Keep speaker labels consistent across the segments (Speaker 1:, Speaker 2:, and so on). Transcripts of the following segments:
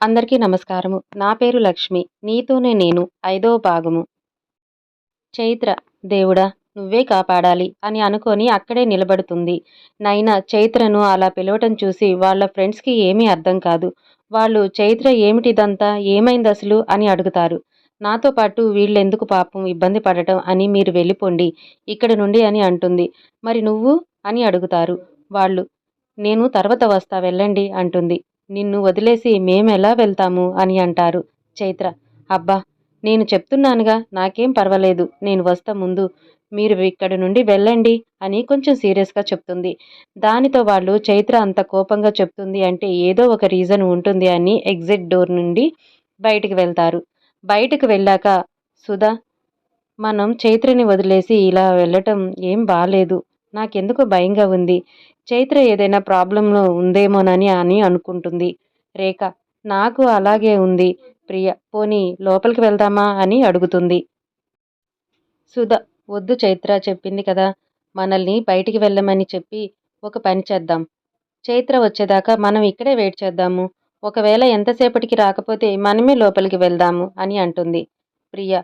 Speaker 1: అందరికీ నమస్కారము. నా పేరు లక్ష్మి. నీతోనే నేను ఐదవ భాగము. చైత్ర దేవుడా నువ్వే కాపాడాలి అని అనుకొని అక్కడే నిలబడుతుంది. నైనా చైత్రను అలా పిలవటం చూసి వాళ్ళ ఫ్రెండ్స్కి ఏమీ అర్థం కాదు. వాళ్ళు చైత్ర ఏమిటిదంతా ఏమైంది అసలు అని అడుగుతారు. నాతో పాటు వీళ్ళెందుకు పాపం ఇబ్బంది పడటం అని మీరు వెళ్ళిపోండి. ఇక్కడ నుండి అని అంటుంది. మరి నువ్వు? అని అడుగుతారు. వాళ్ళు నేను తర్వాత వస్తా వెళ్ళండి అంటుంది. నిన్ను వదిలేసి మేమెలా వెళ్తాము? అని అంటారు చైత్ర. అబ్బా నేను చెప్తున్నానుగా నాకేం పర్వాలేదు నేను వస్తా ముందు. మీరు ఇక్కడి నుండి వెళ్ళండి అని కొంచెం సీరియస్గా చెప్తుంది. దానితో వాళ్ళు చైత్ర అంత కోపంగా చెప్తుంది అంటే ఏదో ఒక రీజన్ ఉంటుంది అని ఎగ్జిట్ డోర్ నుండి బయటికి వెళ్తారు. బయటకు వెళ్ళాక సుధా మనం చైత్రని వదిలేసి ఇలా వెళ్ళటం ఏం బాలేదు. నాకెందుకు భయంగా ఉంది. చైత్ర ఏదైనా ప్రాబ్లంలో ఉందేమోనని అని అనుకుంటుంది. రేఖ నాకు అలాగే ఉంది. ప్రియ పోనీ లోపలికి వెళ్దామా అని అడుగుతుంది. సుధ వద్దు చైత్ర చెప్పింది కదా. మనల్ని బయటికి వెళ్ళమని చెప్పి ఒక పని చేద్దాం. చైత్ర వచ్చేదాకా మనం ఇక్కడే వెయిట్ చేద్దాము. ఒకవేళ ఎంతసేపటికి రాకపోతే మనమే లోపలికి వెళ్దాము అని అంటుంది. ప్రియ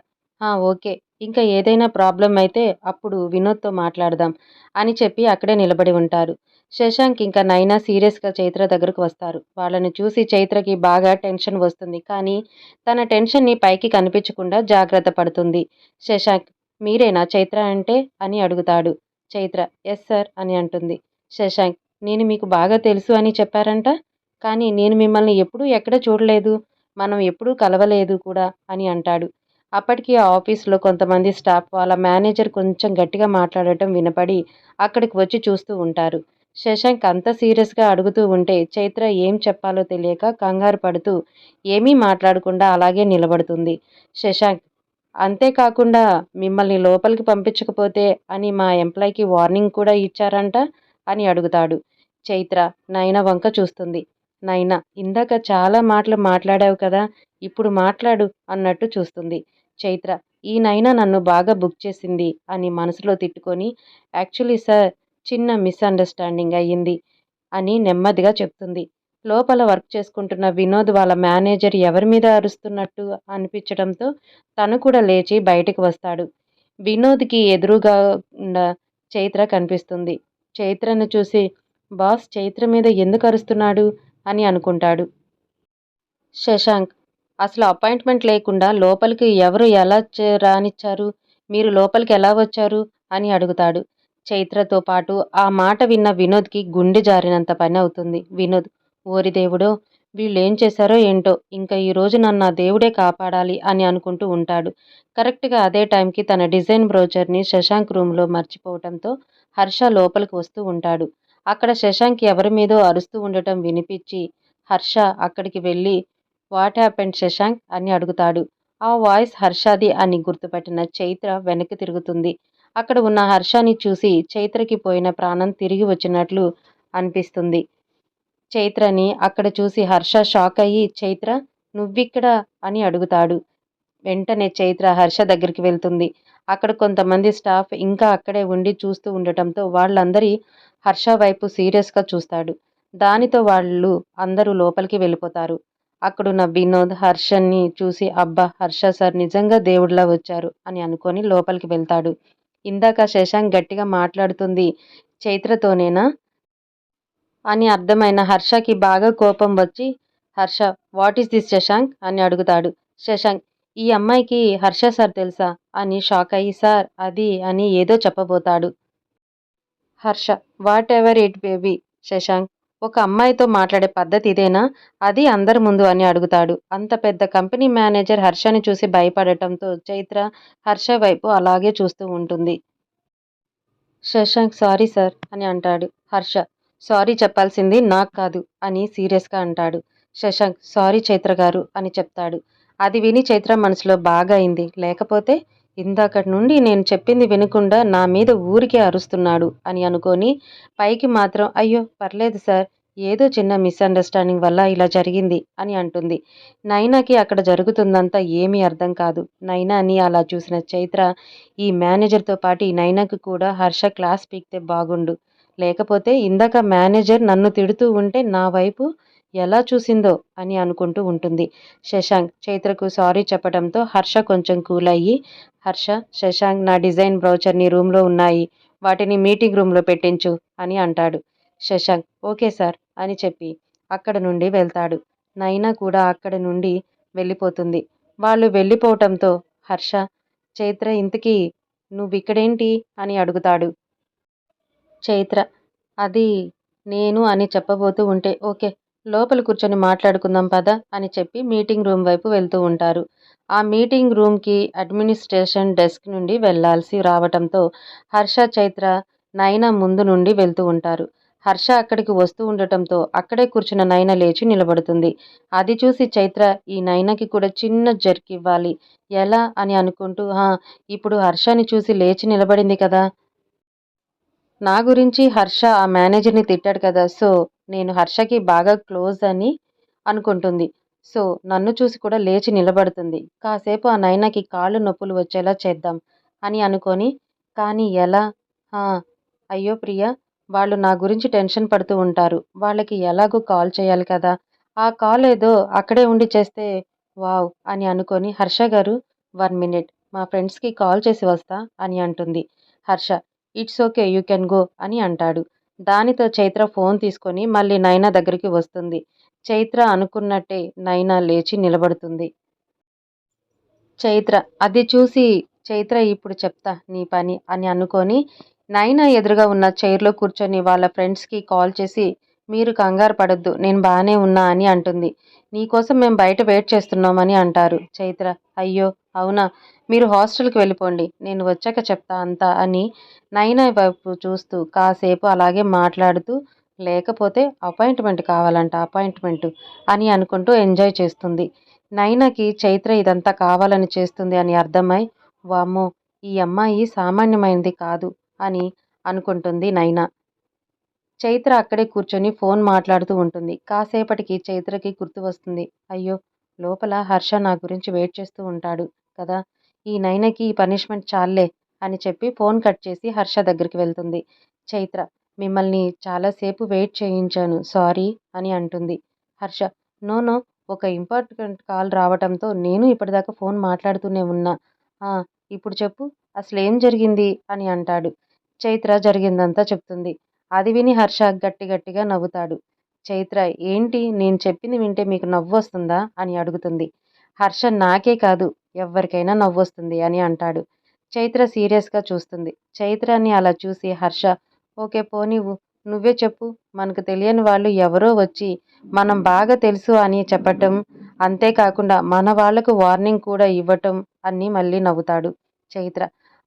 Speaker 1: ఓకే. ఇంకా ఏదైనా ప్రాబ్లం అయితే అప్పుడు వినోద్తో మాట్లాడదాం అని చెప్పి అక్కడే నిలబడి ఉంటారు. శశాంక్ ఇంకా నైనా సీరియస్గా చైత్ర దగ్గరకు వస్తారు. వాళ్ళని చూసి చైత్రకి బాగా టెన్షన్ వస్తుంది. కానీ తన టెన్షన్ని పైకి కనిపించకుండా జాగ్రత్త పడుతుంది. శశాంక్ మీరేనా చైత్ర అంటే? అని అడుగుతాడు. చైత్ర ఎస్ సార్ అని అంటుంది. శశాంక్ నేను మీకు బాగా తెలుసు అని చెప్పారంట. కానీ నేను మిమ్మల్ని ఎప్పుడూ ఎక్కడ చూడలేదు. మనం ఎప్పుడూ కలవలేదు కూడా అని అంటాడు. అప్పటికి ఆ ఆఫీస్లో కొంతమంది స్టాఫ్ వాళ్ళ మేనేజర్ కొంచెం గట్టిగా మాట్లాడటం వినపడి అక్కడికి వచ్చి చూస్తూ ఉంటారు. శశాంక్ అంత సీరియస్గా అడుగుతూ ఉంటే చైత్ర ఏం చెప్పాలో తెలియక కంగారు పడుతూ ఏమీ మాట్లాడకుండా అలాగే నిలబడుతుంది. శశాంక్ అంతేకాకుండా మిమ్మల్ని లోపలికి పంపించకపోతే అని మా ఎంప్లాయ్కి వార్నింగ్ కూడా ఇచ్చారంట? అని అడుగుతాడు. చైత్ర నైనా వంక చూస్తుంది. నైనా ఇందాక చాలా మాటలు మాట్లాడావు కదా ఇప్పుడు మాట్లాడు అన్నట్టు చూస్తుంది. చైత్ర ఈ నైనా నన్ను బాగా బుక్ చేసింది అని మనసులో తిట్టుకొని యాక్చువల్లీ సార్ చిన్న మిస్అండర్స్టాండింగ్ అయ్యింది అని నెమ్మదిగా చెప్తుంది. లోపల వర్క్ చేసుకుంటున్న వినోద్ వాళ్ళ మేనేజర్ ఎవరి మీద అరుస్తున్నట్టు అనిపించడంతో తను కూడా లేచి బయటకు వస్తాడు. వినోద్కి ఎదురుగా ఉన్న చైత్ర కనిపిస్తుంది. చైత్రను చూసి బాస్ చైత్ర మీద ఎందుకు అరుస్తున్నాడు? అని అనుకుంటాడు. శశాంక్ అసలు అపాయింట్మెంట్ లేకుండా లోపలికి ఎవరు ఎలా రానిచ్చారు? మీరు లోపలికి ఎలా వచ్చారు? అని అడుగుతాడు. చైత్రతో పాటు ఆ మాట విన్న వినోద్కి గుండె జారినంత పని అవుతుంది. వినోద్ ఓరి దేవుడో వీళ్ళు ఏం చేశారో ఏంటో ఇంకా ఈరోజు నన్ను ఆ దేవుడే కాపాడాలి అని అనుకుంటూ ఉంటాడు. కరెక్ట్గా అదే టైంకి తన డిజైన్ బ్రోచర్ని శశాంక్ రూమ్లో మర్చిపోవడంతో హర్ష లోపలికి వస్తూ ఉంటాడు. అక్కడ శశాంక్ ఎవరి మీదో అరుస్తూ ఉండటం వినిపించి హర్ష అక్కడికి వెళ్ళి వాట్ హ్యాపెండ్ శశాంక్? అని అడుగుతాడు. ఆ వాయిస్ హర్షాది అని గుర్తుపట్టిన చైత్ర వెనక్కి తిరుగుతుంది. అక్కడ ఉన్న హర్షాన్ని చూసి చైత్రకి పోయిన ప్రాణం తిరిగి వచ్చినట్లు అనిపిస్తుంది. చైత్రని అక్కడ చూసి హర్ష షాక్ అయ్యి చైత్ర నువ్విక్కడ? అని అడుగుతాడు. వెంటనే చైత్ర హర్ష దగ్గరికి వెళ్తుంది. అక్కడ కొంతమంది స్టాఫ్ ఇంకా అక్కడే ఉండి చూస్తూ ఉండటంతో వాళ్ళందరి హర్ష వైపు సీరియస్గా చూస్తాడు. దానితో వాళ్ళు అందరూ లోపలికి వెళ్ళిపోతారు. అక్కడున్న వినోద్ హర్షని చూసి అబ్బా హర్ష సార్ నిజంగా దేవుడిలా వచ్చారు అని అనుకొని లోపలికి వెళ్తాడు. ఇందాక శశాంక్ గట్టిగా మాట్లాడుతుంది చైత్రతోనేనా? అని అర్థమైన హర్షకి బాగా కోపం వచ్చి Harsha what is this Shashank? అని అడుగుతాడు. శశాంక్ ఈ అమ్మాయికి హర్ష సార్ తెలుసా? అని షాక్ అయ్యి సార్ అది అని ఏదో చెప్పబోతాడు. Harsha whatever it maybe Shashank ఒక అమ్మాయితో మాట్లాడే పద్ధతి ఇదేనా? అది అందరి ముందు అని అడుగుతాడు. అంత పెద్ద కంపెనీ మేనేజర్ హర్షని చూసి భయపడటంతో చైత్ర హర్ష వైపు అలాగే చూస్తూ ఉంటుంది. శశాంక్ సారీ సార్ అని అంటాడు. హర్ష సారీ చెప్పాల్సింది నాకు కాదు అని సీరియస్గా అంటాడు. శశాంక్ సారీ చైత్ర గారు అని చెప్తాడు. అది విని చైత్ర మనసులో బాగా అయింది. లేకపోతే ఇందాకటి నుండి నేను చెప్పింది వినకుండా నా మీద ఊరికే అరుస్తున్నాడు అని అనుకొని పైకి మాత్రం అయ్యో పర్లేదు సార్ ఏదో చిన్న మిస్అండర్స్టాండింగ్ వల్ల ఇలా జరిగింది అని అంటుంది. నైనాకి అక్కడ జరుగుతుందంతా ఏమీ అర్థం కాదు. నైనాని అలా చూసిన చైత్ర ఈ మేనేజర్తో పాటు ఈ నైనాకి కూడా హర్ష క్లాస్ పీక్తే బాగుండు. లేకపోతే ఇందాక మేనేజర్ నన్ను తిడుతూ ఉంటే నా వైపు ఎలా చూసిందో అని అనుకుంటూ ఉంటుంది. శశాంక్ చైత్రకు సారీ చెప్పడంతో హర్ష కొంచెం కూల్ అయ్యి హర్ష శశాంక్ నా డిజైన్ బ్రౌచర్ని రూమ్లో ఉన్నాయి. వాటిని మీటింగ్ రూమ్లో పెట్టించు అని అంటాడు. శశాంక్ ఓకే సార్ అని చెప్పి అక్కడ నుండి వెళ్తాడు. నైనా కూడా అక్కడ నుండి వెళ్ళిపోతుంది. వాళ్ళు వెళ్ళిపోవటంతో హర్ష చైత్ర ఇంతకీ నువ్వు ఇక్కడేంటి అని అడుగుతాడు. చైత్ర అది నేను అని చెప్పబోతూ ఉంటే ఓకే లోపల కూర్చొని మాట్లాడుకుందాం పద అని చెప్పి మీటింగ్ రూమ్ వైపు వెళ్తూ ఉంటారు. ఆ మీటింగ్ రూమ్కి అడ్మినిస్ట్రేషన్ డెస్క్ నుండి వెళ్ళాల్సి రావటంతో హర్ష చైత్ర నయన ముందు నుండి వెళ్తూ ఉంటారు. హర్ష అక్కడికి వస్తూ ఉండటంతో అక్కడే కూర్చున్న నయన లేచి నిలబడుతుంది. అది చూసి చైత్ర ఈ నయనకి కూడా చిన్న జర్క్ ఇవ్వాలి. ఎలా అని అనుకుంటూ ఇప్పుడు హర్షని చూసి లేచి నిలబడింది కదా. నా గురించి హర్ష ఆ మేనేజర్ని తిట్టాడు కదా సో నేను హర్షకి బాగా క్లోజ్ అని అనుకుంటుంది. సో నన్ను చూసి కూడా లేచి నిలబడుతుంది. కాసేపు ఆ నైనాకి కాళ్ళు నొప్పులు వచ్చేలా చేద్దాం అని అనుకొని కానీ ఎలా? అయ్యో ప్రియ వాళ్ళు నా గురించి టెన్షన్ పడుతూ ఉంటారు. వాళ్ళకి ఎలాగో కాల్ చేయాలి కదా. ఆ కాల్ ఏదో అక్కడే ఉండి చేస్తే వావ్ అని అనుకొని హర్ష గారు వన్ మినిట్ మా ఫ్రెండ్స్కి కాల్ చేసి వస్తా అని అంటుంది. Harsha it's okay you can go అని అంటాడు. దానితో చైత్ర ఫోన్ తీసుకొని మళ్ళీ నైనా దగ్గరికి వస్తుంది. చైత్ర అనుకున్నట్టే నైనా లేచి నిలబడుతుంది. చైత్ర అది చూసి చైత్ర ఇప్పుడు చెప్తా నీ పని అని అనుకొని నైనా ఎదురుగా ఉన్న చైర్లో కూర్చొని వాళ్ళ ఫ్రెండ్స్కి కాల్ చేసి మీరు కంగారు పడద్దు నేను బాగానే ఉన్నా అని అంటుంది. నీకోసం మేము బయట వెయిట్ చేస్తున్నామని అంటారు చైత్ర. అయ్యో అవునా? మీరు హాస్టల్కి వెళ్ళిపోండి నేను వచ్చాక చెప్తా అంతా అని నైనా వైపు చూస్తూ కాసేపు అలాగే మాట్లాడుతూ లేకపోతే అపాయింట్మెంట్ కావాలంట అపాయింట్మెంట్ అని అనుకుంటూ ఎంజాయ్ చేస్తుంది. నైనాకి చైత్ర ఇదంతా కావాలని చేస్తుంది అని అర్థమై వామ్మో ఈ అమ్మాయి సామాన్యమైనది కాదు అని అనుకుంటుంది నైనా. చైత్ర అక్కడే కూర్చొని ఫోన్ మాట్లాడుతూ ఉంటుంది. కాసేపటికి చైత్రకి గుర్తు వస్తుంది. అయ్యో లోపల హర్ష నా గురించి వెయిట్ చేస్తూ ఉంటాడు కదా. ఈ నైనకి ఈ పనిష్మెంట్ చాలే అని చెప్పి ఫోన్ కట్ చేసి హర్ష దగ్గరికి వెళ్తుంది. చైత్ర మిమ్మల్ని చాలాసేపు వెయిట్ చేయించాను సారీ అని అంటుంది. హర్ష నో నో ఒక ఇంపార్టెంట్ కాల్ రావటంతో నేను ఇప్పటిదాకా ఫోన్ మాట్లాడుతూనే ఉన్నా. ఇప్పుడు చెప్పు అసలు ఏం జరిగింది అని అంటాడు. చైత్ర జరిగిందంతా చెప్తుంది. అది విని హర్ష గట్టి గట్టిగా నవ్వుతాడు. చైత్ర ఏంటి? నేను చెప్పింది వింటే మీకు నవ్వు వస్తుందా అని అడుగుతుంది. హర్ష నాకే కాదు ఎవరికైనా నవ్వు వస్తుంది అని అంటాడు. చైత్ర సీరియస్గా చూస్తుంది. చైత్రని అలా చూసి హర్ష ఓకే పోనివ్వు నువ్వే చెప్పు. మనకు తెలియని వాళ్ళు ఎవరో వచ్చి మనం బాగా తెలుసు అని చెప్పటం అంతేకాకుండా మన వాళ్ళకు వార్నింగ్ కూడా ఇవ్వటం అని మళ్ళీ నవ్వుతాడు చైత్ర.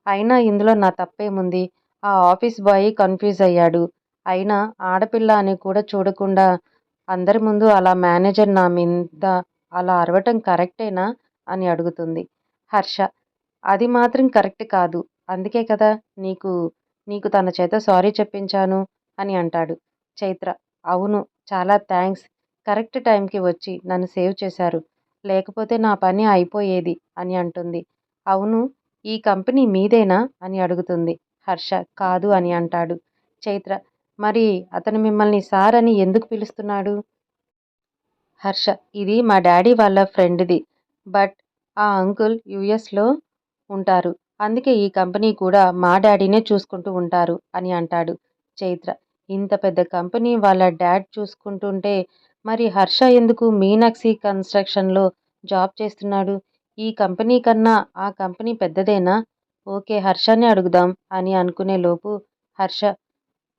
Speaker 1: అయినా ఇందులో నా తప్పేముంది? ఆ ఆఫీస్ బాయ్ కన్ఫ్యూజ్ అయ్యాడు. అయినా ఆడపిల్ల అని కూడా చూడకుండా అందరి ముందు అలా మేనేజర్ నా మీద అలా అరవటం కరెక్టేనా అని అడుగుతుంది. హర్ష అది మాత్రం కరెక్ట్ కాదు. అందుకే కదా నీకు నీకు తన చేత సారీ చెప్పించాను అని అంటాడు. చైత్ర అవును చాలా థ్యాంక్స్. కరెక్ట్ టైంకి వచ్చి నన్ను సేవ్ చేశారు. లేకపోతే నా పని అయిపోయేది అని అంటుంది. అవును ఈ కంపెనీ మీదేనా అని అడుగుతుంది. హర్ష. కాదు అని అంటాడు. చైత్ర. మరి అతను మిమ్మల్ని సార్ అని ఎందుకు పిలుస్తున్నాడు? హర్ష. ఇది మా డాడీ వాళ్ళ ఫ్రెండ్ది. బట్ ఆ అంకుల్ యుఎస్లో ఉంటారు. అందుకే ఈ కంపెనీ కూడా మా డాడీనే చూసుకుంటూ ఉంటారు అని అంటాడు చైత్ర. ఇంత పెద్ద కంపెనీ వాళ్ళ డాడ్ చూసుకుంటుంటే మరి హర్ష ఎందుకు మీనాక్షి కన్స్ట్రక్షన్లో జాబ్ చేస్తున్నాడు? ఈ కంపెనీ కన్నా ఆ కంపెనీ పెద్దదేనా? ఓకే హర్షని అడుగుదాం అని అనుకునే లోపు హర్ష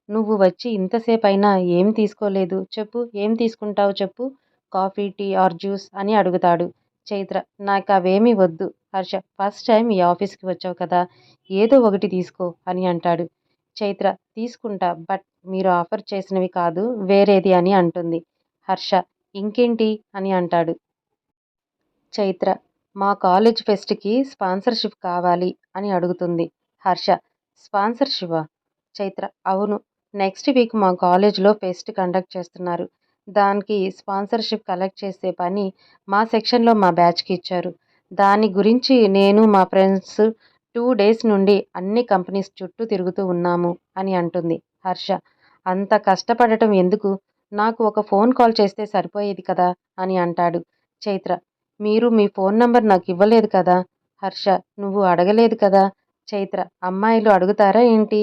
Speaker 1: నువ్వు వచ్చి ఇంతసేపు అయినా ఏం తీసుకోలేదు? చెప్పు ఏం తీసుకుంటావు చెప్పు? Coffee tea or juice? అని అడుగుతాడు చైత్ర. నాకు అవేమీ వద్దు హర్ష. ఫస్ట్ టైం ఈ ఆఫీస్కి వచ్చావు కదా ఏదో ఒకటి తీసుకో అని అంటాడు చైత్ర. తీసుకుంటా బట్ మీరు ఆఫర్ చేసినవి కాదు వేరేది అని అంటుంది హర్ష. ఇంకేంటి? అని అంటాడు చైత్ర. మా కాలేజ్ ఫెస్ట్కి స్పాన్సర్షిప్ కావాలి అని అడుగుతుంది హర్ష. స్పాన్సర్షిపా చైత్ర. అవును. నెక్స్ట్ వీక్ మా కాలేజ్లో ఫెస్ట్ కండక్ట్ చేస్తున్నారు. దానికి స్పాన్సర్షిప్ కలెక్ట్ చేసే పని మా సెక్షన్లో మా బ్యాచ్కి ఇచ్చారు. దాని గురించి నేను మా ఫ్రెండ్స్ టూ డేస్ నుండి అన్ని కంపెనీస్ చుట్టూ తిరుగుతూ ఉన్నాము అని అంటుంది హర్ష. అంత కష్టపడటం ఎందుకు? నాకు ఒక ఫోన్ కాల్ చేస్తే సరిపోయేది కదా? అని అంటాడు చైత్ర. మీరు మీ ఫోన్ నంబర్ నాకు ఇవ్వలేదు కదా? హర్ష నువ్వు అడగలేదు కదా? చైత్ర అమ్మాయిలు అడుగుతారా ఏంటి?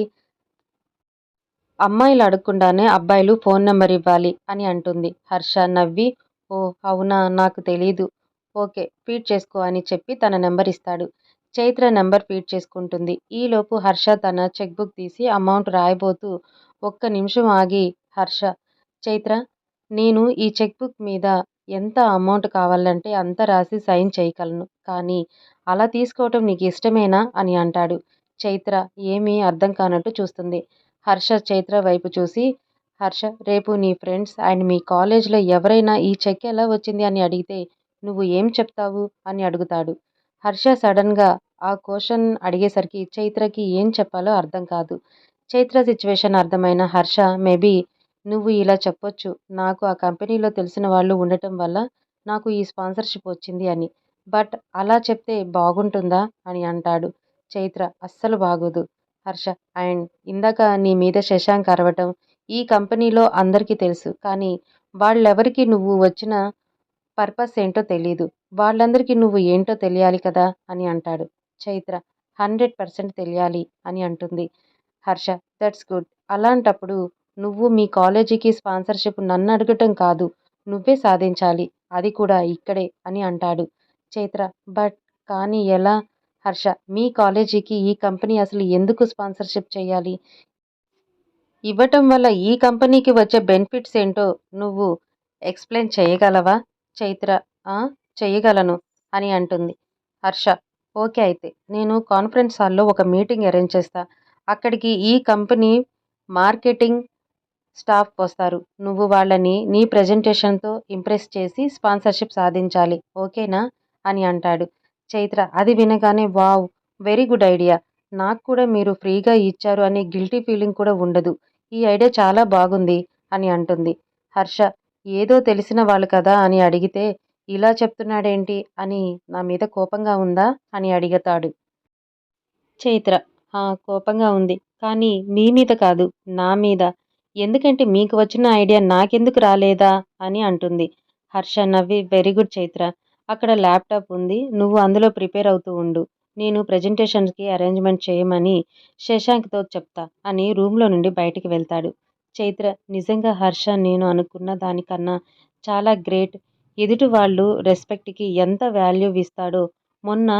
Speaker 1: అమ్మాయిలు అడగకుండానే అబ్బాయిలు ఫోన్ నెంబర్ ఇవ్వాలి అని అంటుంది. హర్ష నవ్వి ఓ అవునా నాకు తెలీదు. ఓకే ఫీడ్ చేసుకో అని చెప్పి తన నెంబర్ ఇస్తాడు. చైత్ర నెంబర్ ఫీడ్ చేసుకుంటుంది. ఈలోపు హర్ష తన చెక్ బుక్ తీసి అమౌంట్ రాయబోతూ ఒక్క నిమిషం ఆగి హర్ష చైత్ర నేను ఈ చెక్ బుక్ మీద ఎంత అమౌంట్ కావాలంటే అంత రాసి సైన్ చేయగలను. కానీ అలా తీసుకోవటం నీకు ఇష్టమేనా? అని అంటాడు. చైత్ర ఏమీ అర్థం కానట్టు చూస్తుంది. హర్ష చైత్ర వైపు చూసి హర్ష రేపు నీ ఫ్రెండ్స్ అండ్ మీ కాలేజ్లో ఎవరైనా ఈ చెక్ ఎలా వచ్చింది అని అడిగితే నువ్వు ఏం చెప్తావు? అని అడుగుతాడు. హర్ష సడన్గా ఆ క్వశ్చన్ అడిగేసరికి చైత్రకి ఏం చెప్పాలో అర్థం కాదు. చైత్ర సిచ్యువేషన్ అర్థమైన హర్ష మేబీ నువ్వు ఇలా చెప్పొచ్చు. నాకు ఆ కంపెనీలో తెలిసిన వాళ్ళు ఉండటం వల్ల నాకు ఈ స్పాన్సర్షిప్ వచ్చింది అని. బట్ అలా చెప్తే బాగుంటుందా? అని అంటాడు. చైత్ర అస్సలు బాగోదు. హర్ష అండ్ ఇందాక నీ మీద శశాంక్ అరవటం ఈ కంపెనీలో అందరికీ తెలుసు. కానీ వాళ్ళెవరికి నువ్వు వచ్చిన పర్పస్ ఏంటో తెలియదు వాళ్ళందరికీ నువ్వు ఏంటో తెలియాలి కదా? అని అంటాడు. చైత్ర హండ్రెడ్ పర్సెంట్ తెలియాలి అని అంటుంది. Harsha that's good. అలాంటప్పుడు నువ్వు మీ కాలేజీకి స్పాన్సర్షిప్ నన్ను అడగటం కాదు నువ్వే సాధించాలి అది కూడా ఇక్కడే అని అంటాడు. చైత్ర బట్ కానీ ఎలా? హర్ష మీ కాలేజీకి ఈ కంపెనీ అసలు ఎందుకు స్పాన్సర్షిప్ చేయాలి? ఇవ్వటం వల్ల ఈ కంపెనీకి వచ్చే బెనిఫిట్స్ ఏంటో నువ్వు ఎక్స్ప్లెయిన్ చేయగలవా? చైత్ర చేయగలను అని అంటుంది. హర్ష ఓకే అయితే నేను కాన్ఫరెన్స్ హాల్లో ఒక మీటింగ్ అరేంజ్ చేస్తా. అక్కడికి ఈ కంపెనీ మార్కెటింగ్ స్టాఫ్ వస్తారు నువ్వు వాళ్ళని నీ ప్రజెంటేషన్తో ఇంప్రెస్ చేసి స్పాన్సర్షిప్ సాధించాలి. ఓకేనా? అని అంటాడు. చైత్ర అది వినగానే వావ్ వెరీ గుడ్ ఐడియా. నాకు కూడా మీరు ఫ్రీగా ఇచ్చారు అనే గిల్టీ ఫీలింగ్ కూడా ఉండదు. ఈ ఐడియా చాలా బాగుంది అని అంటుంది. హర్ష ఏదో తెలిసిన వాళ్ళు కదా అని అడిగితే ఇలా చెప్తున్నాడేంటి అని నా మీద కోపంగా ఉందా అని అడిగతాడు. చైత్ర కోపంగా ఉంది. కానీ మీ మీద కాదు నా మీద. ఎందుకంటే మీకు వచ్చిన ఐడియా నాకెందుకు రాలేదా అని అంటుంది. హర్ష నవ్వి వెరీ గుడ్ చైత్ర. అక్కడ ల్యాప్టాప్ ఉంది. నువ్వు అందులో ప్రిపేర్ అవుతూ ఉండు. నేను ప్రజెంటేషన్కి అరేంజ్మెంట్ చేయమని శశాంక్తో చెప్తా అని రూమ్లో నుండి బయటికి వెళ్తాడు. చైత్ర నిజంగా హర్ష నేను అనుకున్న దానికన్నా చాలా గ్రేట్. ఎదుటి వాళ్ళు రెస్పెక్ట్కి ఎంత వాల్యూ ఇస్తాడో మొన్న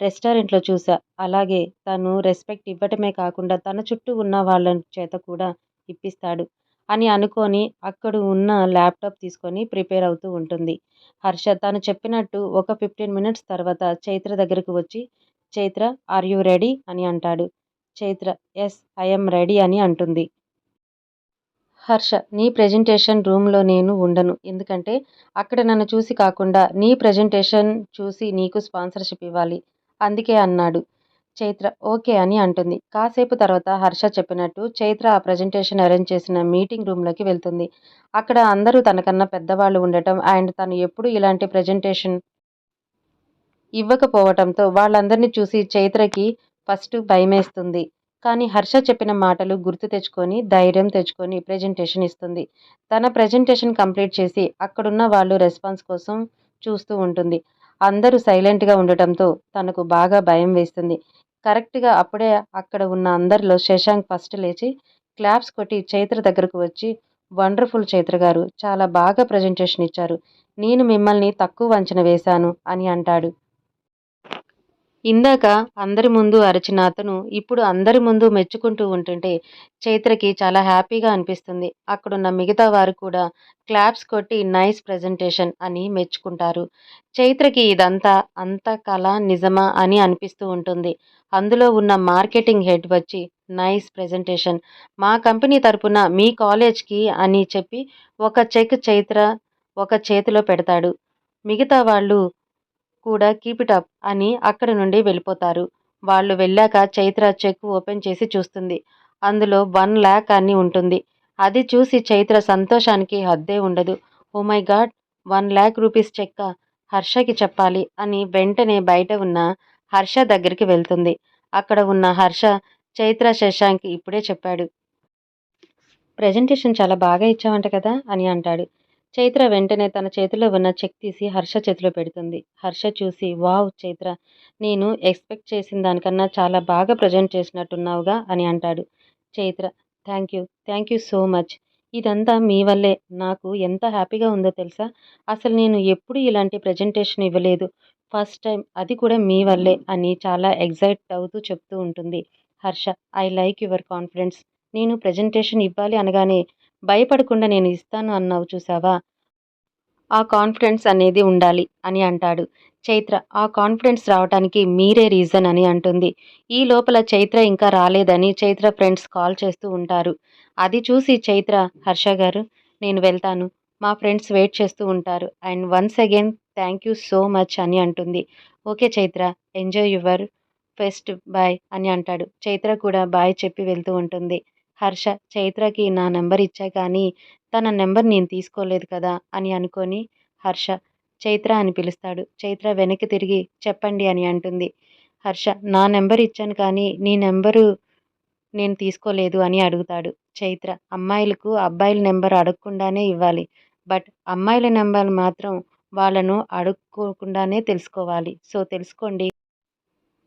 Speaker 1: రెస్టారెంట్లో చూసా. అలాగే తను రెస్పెక్ట్ ఇవ్వటమే కాకుండా తన చుట్టూ ఉన్న వాళ్ళ చేత కూడా ఇప్పిస్తాడు అని అనుకొని అక్కడ ఉన్న ల్యాప్టాప్ తీసుకొని ప్రిపేర్ అవుతూ ఉంటుంది. హర్ష తను చెప్పినట్టు ఒక ఫిఫ్టీన్ మినిట్స్ తర్వాత చైత్ర దగ్గరకు వచ్చి చైత్ర ఆర్ యూ రెడీ? అని అంటాడు. చైత్ర ఎస్ ఐఎమ్ రెడీ అని అంటుంది. హర్ష నీ ప్రజెంటేషన్ రూమ్లో నేను ఉండను. ఎందుకంటే అక్కడ నన్ను చూసి కాకుండా నీ ప్రజెంటేషన్ చూసి నీకు స్పాన్సర్షిప్ ఇవ్వాలి. అందుకే అన్నాడు. చైత్ర ఓకే అని అంటుంది. కాసేపు తర్వాత హర్ష చెప్పినట్టు చైత్ర ఆ ప్రజెంటేషన్ అరేంజ్ చేసిన మీటింగ్ రూమ్లోకి వెళ్తుంది. అక్కడ అందరూ తనకన్నా పెద్దవాళ్ళు ఉండటం అండ్ తను ఎప్పుడు ఇలాంటి ప్రజెంటేషన్ ఇవ్వకపోవటంతో వాళ్ళందరినీ చూసి చైత్రకి ఫస్ట్ భయమేస్తుంది. కానీ హర్ష చెప్పిన మాటలు గుర్తు తెచ్చుకొని ధైర్యం తెచ్చుకొని ప్రజెంటేషన్ ఇస్తుంది. తన ప్రజెంటేషన్ కంప్లీట్ చేసి అక్కడున్న వాళ్ళు రెస్పాన్స్ కోసం చూస్తూ ఉంటుంది. అందరూ సైలెంట్గా ఉండటంతో తనకు బాగా భయం వేస్తుంది. కరెక్ట్గా అప్పుడే అక్కడ ఉన్న అందరిలో శశాంక్ ఫస్ట్ లేచి క్లాప్స్ కొట్టి చైత్ర దగ్గరకు వచ్చి వండర్ఫుల్ చైత్ర గారు చాలా బాగా ప్రజెంటేషన్ ఇచ్చారు. నేను మిమ్మల్ని తక్కువ అంచనా వేశాను అని అంటాడు. ఇందాక అందరి ముందు అరిచిన అతను ఇప్పుడు అందరి ముందు మెచ్చుకుంటూ ఉంటుంటే చైత్రకి చాలా హ్యాపీగా అనిపిస్తుంది. అక్కడున్న మిగతా వారు కూడా క్లాప్స్ కొట్టి నైస్ ప్రజెంటేషన్ అని మెచ్చుకుంటారు. చైత్రకి ఇదంతా అంత కళ నిజమా అని అనిపిస్తూ ఉంటుంది. అందులో ఉన్న మార్కెటింగ్ హెడ్ వచ్చి నైస్ ప్రజెంటేషన్. మా కంపెనీ తరపున మీ కాలేజ్కి అని చెప్పి ఒక చెక్ చైత్ర ఒక చేతిలో పెడతాడు. మిగతా వాళ్ళు కూడా కీప్ ఇట్ అప్ అని అక్కడి నుండి వెళ్ళిపోతారు. వాళ్ళు వెళ్ళాక చైత్ర చెక్ ఓపెన్ చేసి చూస్తుంది. అందులో వన్ ల్యాక్ అని ఉంటుంది. అది చూసి చైత్ర సంతోషానికి హద్దే ఉండదు. ఓ my god one lakh rupees చెక్క హర్షకి చెప్పాలి అని వెంటనే బయట ఉన్న హర్ష దగ్గరికి వెళ్తుంది. అక్కడ ఉన్న హర్ష చైత్ర శశాంక్ ఇప్పుడే చెప్పాడు. ప్రజెంటేషన్ చాలా బాగా ఇచ్చావంట కదా అని అంటాడు. చైత్ర వెంటనే తన చేతిలో ఉన్న చెక్ తీసి హర్ష చేతిలో పెడుతుంది. హర్ష చూసి వావ్ చైత్ర నేను ఎక్స్పెక్ట్ చేసిన దానికన్నా చాలా బాగా ప్రజెంట్ చేసినట్టున్నావుగా అని అంటాడు. Chaitra thank you thank you so much. ఇదంతా మీ వల్లే. నాకు ఎంత హ్యాపీగా ఉందో తెలుసా? అసలు నేను ఎప్పుడు ఇలాంటి ప్రజెంటేషన్ ఇవ్వలేదు. ఫస్ట్ టైం అది కూడా మీ వల్లే అని చాలా ఎగ్జైట్ అవుతూ చెప్తూ ఉంటుంది. Harsha I like your confidence. నేను ప్రజెంటేషన్ ఇవ్వాలి అనగానే భయపడకుండా నేను ఇస్తాను అన్నావు చూసావా? ఆ కాన్ఫిడెన్స్ అనేది ఉండాలి అని అంటాడు. చైత్ర ఆ కాన్ఫిడెన్స్ రావడానికి మీరే రీజన్ అని అంటుంది. ఈ లోపల చైత్ర ఇంకా రాలేదని చైత్ర ఫ్రెండ్స్ కాల్ చేస్తూ ఉంటారు. అది చూసి చైత్ర హర్ష గారు నేను వెళ్తాను. మా ఫ్రెండ్స్ వెయిట్ చేస్తూ ఉంటారు. And once again thank you so much అని అంటుంది. Okay Chaitra enjoy your fest bye అని అంటాడు. చైత్ర కూడా బాయ్ చెప్పి వెళ్తూ ఉంటుంది. హర్ష చైత్రకి నా నెంబర్ ఇచ్చా కానీ తన నెంబర్ నేను తీసుకోలేదు కదా అని అనుకొని హర్ష చైత్ర అని పిలుస్తాడు. చైత్ర వెనక్కి తిరిగి చెప్పండి అని అంటుంది. హర్ష నా నెంబర్ ఇచ్చాను కానీ నీ నెంబరు నేను తీసుకోలేదు అని అడుగుతాడు. చైత్ర అమ్మాయిలకు అబ్బాయిల నెంబర్ అడగకుండానే ఇవ్వాలి. బట్ అమ్మాయిల నెంబర్ మాత్రం వాళ్ళను అడుక్కోకుండానే తెలుసుకోవాలి. సో తెలుసుకోండి.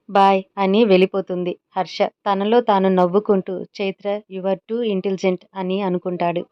Speaker 1: బాయ్ అని వెళ్ళిపోతుంది. హర్ష తనలో తాను నవ్వుకుంటూ చైత్ర యువర్ టూ ఇంటెలిజెంట్ అని అనుకుంటాడు.